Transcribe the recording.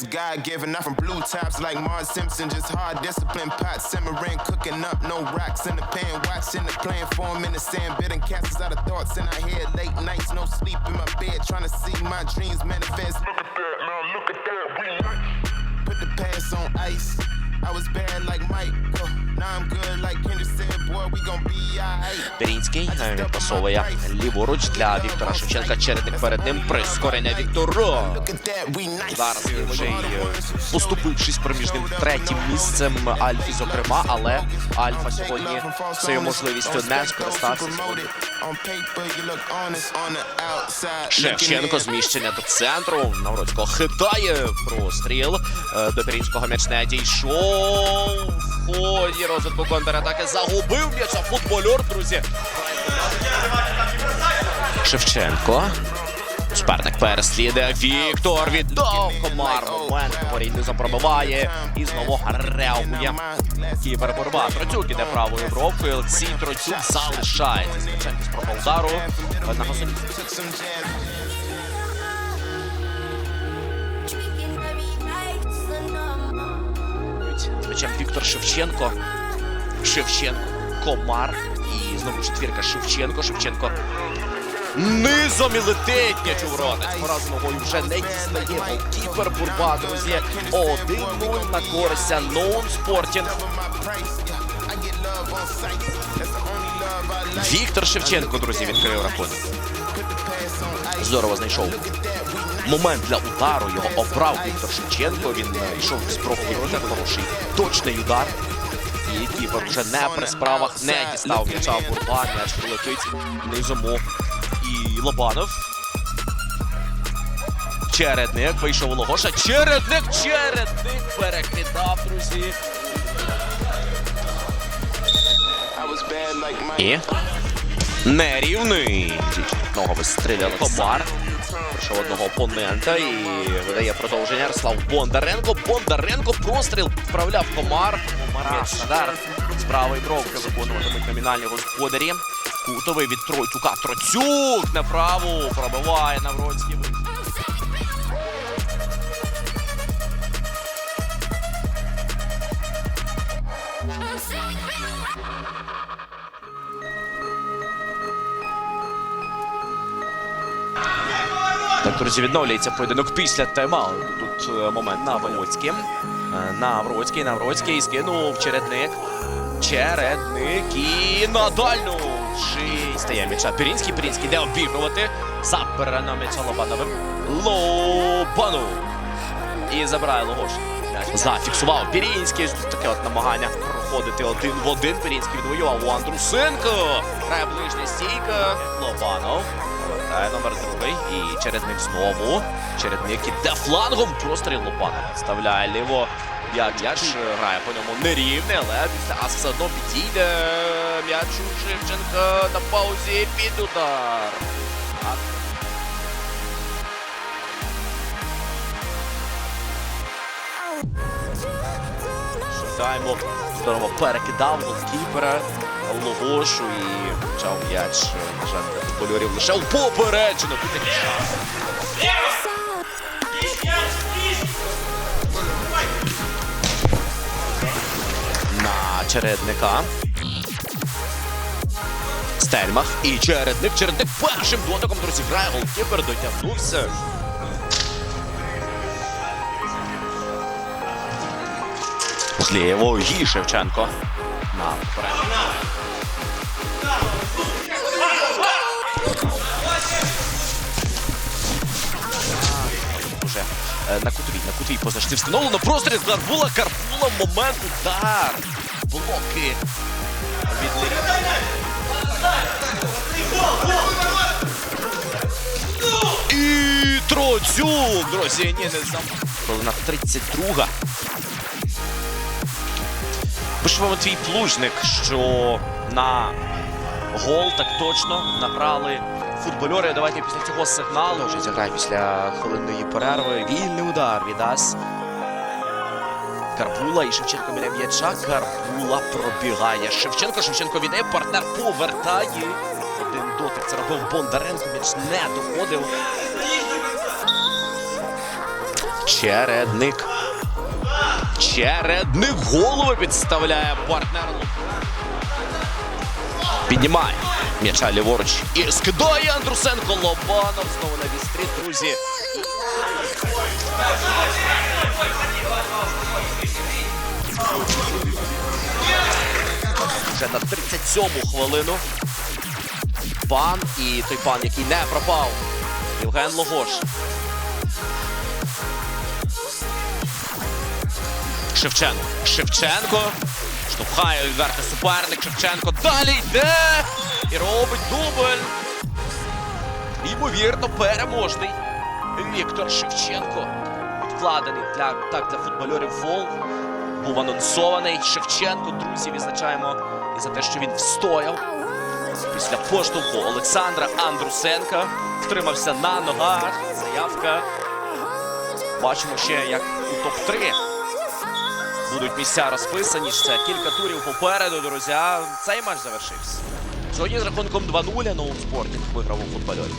is God given. Not from blue tops like Mars Simpson, just hard discipline. Pot simmering, cooking up, no rocks in the pan. Watching the plan form in the sand, bidding castles out of thoughts in our head. Late nights, no sleep in my bed, trying to see my dreams manifest. Look at that, man, look at that, we nice. Put the past on ice. I was bad like Mike. uh, Now I'm good like Берінський е, відпасовує ліворуч для Віктора Шевченка. Чередник перед ним прискорення nice. Зараз вже й е, поступившись проміжним третім місцем Альфі, зокрема, але Альфа сьогодні цією можливістю не скористався. Шевченко зміщення до центру. Навроцького хитає простріл. Е, До Пірінського м'яч не дійшов. В ході розвитку контратаки загубив м'яч, а друзі. Шевченко. Суперник переслідує. Віктор віддав комар. Момент говорить, низом пробиває. І знову реагує. Кіпер борба. Троцюк іде правою бровкою. Олексій Троцюк залишається. Звичайно, з проба удару. На газоні. З м'ячем Віктор Шевченко. Шевченко. Комар. І знову четвірка Шевченко. Шевченко. Низом і летить м'яч. Цього ногою вже не дістає. Голкіпер Бурба, друзі. 1-0 на користь Нон Спортінг. Віктор Шевченко, друзі, відкрив рахунок. Здорово знайшов момент для удару. Його обрав Віктор Шевченко. Він е, йшов з профілю. Хороший точний удар. І кіпер вже не при справах не дістав м'яча Бурба. М'яч прилетить низому. І Лобанов. Чередник вийшов у Логоша. Чередник! Чередник перекидав, друзі. І нерівний. Одного вистріляли комар. Прийшов одного опонента і видає продовження Ярослав Бондаренко. Бондаренко простріл вправляв комар. Комар Шадар з правої бровки виконуватимуть номінальні господарі. Кутовий від Тройцюка. Троцюк на праву пробиває Навроцький. Так, друзі, відновлюється поєдинок після тайм-ауту. Тут е, момент на Навроцький. Е, Навроцький, Навроцький скинув чередник. Чередник і на дальню. Ший стає м'яча. Пірінський, Пірінський йде обігрувати. Забирано м'яча Лобановим. Лобанов. І забирає Логош. Зафіксував Пірінський. Таке от намагання проходити один в один. Пірінський відвоював у Андрусенко. Грає ближня стійка. Лобанов. Повертає номер другий. І чередник знову. Чередник іде флангом. Простріл Лобанов. Вставляє ліво. М'яч грає по ньому нерівне, але Ас все одно підійде. М'яч у Шевченка на паузі під удар. Шукаємо. Здорово перекидав голкіпера Логошу і почав м'яч. На жаль, для футболерів лише у попереджено. На чередника. Стельмах і чередник. Чередник першим дотиком друзі грає голкіпер, дотягнувся. Злієво і Шевченко. Уже е, на кутовій, на кутовій позначці встановлено простріл Гарбула, Карпула, момент, удар. Блоки. І Троцюк, друзі, ні, не зам. Коли на 32 також твій Плужник, що на гол так точно набрали футбольори. Давайте після цього сигналу вже зіграє після хвилинної перерви. Вільний удар від Ас. Карпула і Шевченко біля м'яча. Карпула пробігає. Шевченко, Шевченко віддає, партнер повертає. Один дотик це робив Бондаренко. М'яч не доходив. Чередник. Чередник голови підставляє партнер. Піднімає м'яча ліворуч і скидає Андрусенко Лобанов знову на вістрі, друзі. Вже на 37-му хвилину. Пан і той пан, який не пропав. Євген Логош. Шевченко. Шевченко. Штовхає відвертий суперник. Шевченко далі йде. І робить дубль. Ймовірно, переможний. Віктор Шевченко. Відкладений для, так, для футбольорів фол. Був анонсований. Шевченко, друзі, відзначаємо і за те, що він встояв. Після поштовху Олександра Андрусенка втримався на ногах. Заявка. Бачимо ще, як у топ-3 будуть місця розписані. Ще кілька турів попереду, друзі. Цей матч завершився. Сьогодні з рахунком 2-0 новому Спортінг виграв у футбольорі.